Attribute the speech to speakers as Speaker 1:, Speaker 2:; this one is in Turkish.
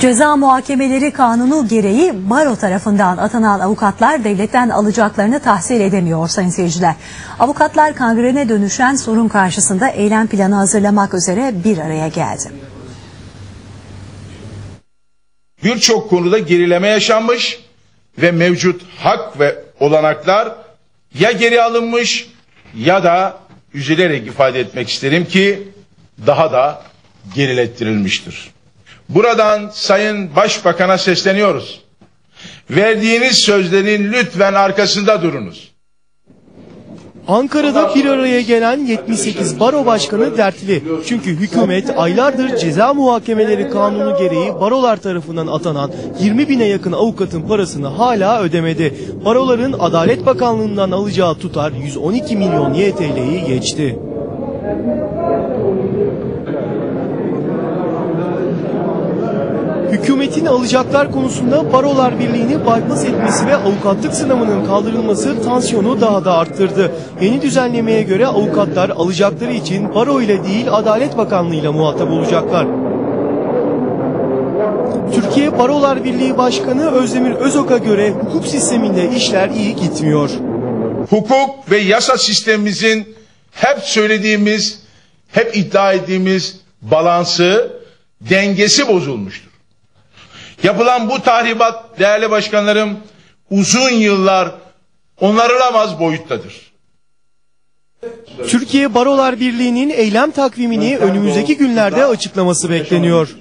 Speaker 1: Ceza muhakemeleri kanunu gereği baro tarafından atanan avukatlar devletten alacaklarını tahsil edemiyor sayın seyirciler. Avukatlar kangrene dönüşen sorun karşısında eylem planı hazırlamak üzere bir araya geldi.
Speaker 2: Birçok konuda gerileme yaşanmış ve mevcut hak ve olanaklar ya geri alınmış ya da üzülerek ifade etmek isterim ki daha da gerilettirilmiştir. Buradan Sayın Başbakan'a sesleniyoruz. Verdiğiniz sözlerin lütfen arkasında durunuz.
Speaker 3: Ankara'da bir araya gelen 78 baro başkanı dertli. Çünkü hükümet aylardır ceza muhakemeleri kanunu gereği barolar tarafından atanan 20 bine yakın avukatın parasını hala ödemedi. Baroların Adalet Bakanlığı'ndan alacağı tutar 112 milyon YTL'yi geçti. Hükümetin alacaklar konusunda Barolar Birliği'ni bypass etmesi ve avukatlık sınavının kaldırılması tansiyonu daha da arttırdı. Yeni düzenlemeye göre avukatlar alacakları için baro ile değil Adalet Bakanlığı ile muhatap olacaklar. Türkiye Barolar Birliği Başkanı Özdemir Özok'a göre hukuk sisteminde işler iyi gitmiyor.
Speaker 2: Hukuk ve yasa sistemimizin hep söylediğimiz, hep iddia ettiğimiz balansı, dengesi bozulmuştur. Yapılan bu tahribat değerli başkanlarım uzun yıllar onarılamaz boyuttadır.
Speaker 3: Türkiye Barolar Birliği'nin eylem takvimini önümüzdeki günlerde açıklaması bekleniyor.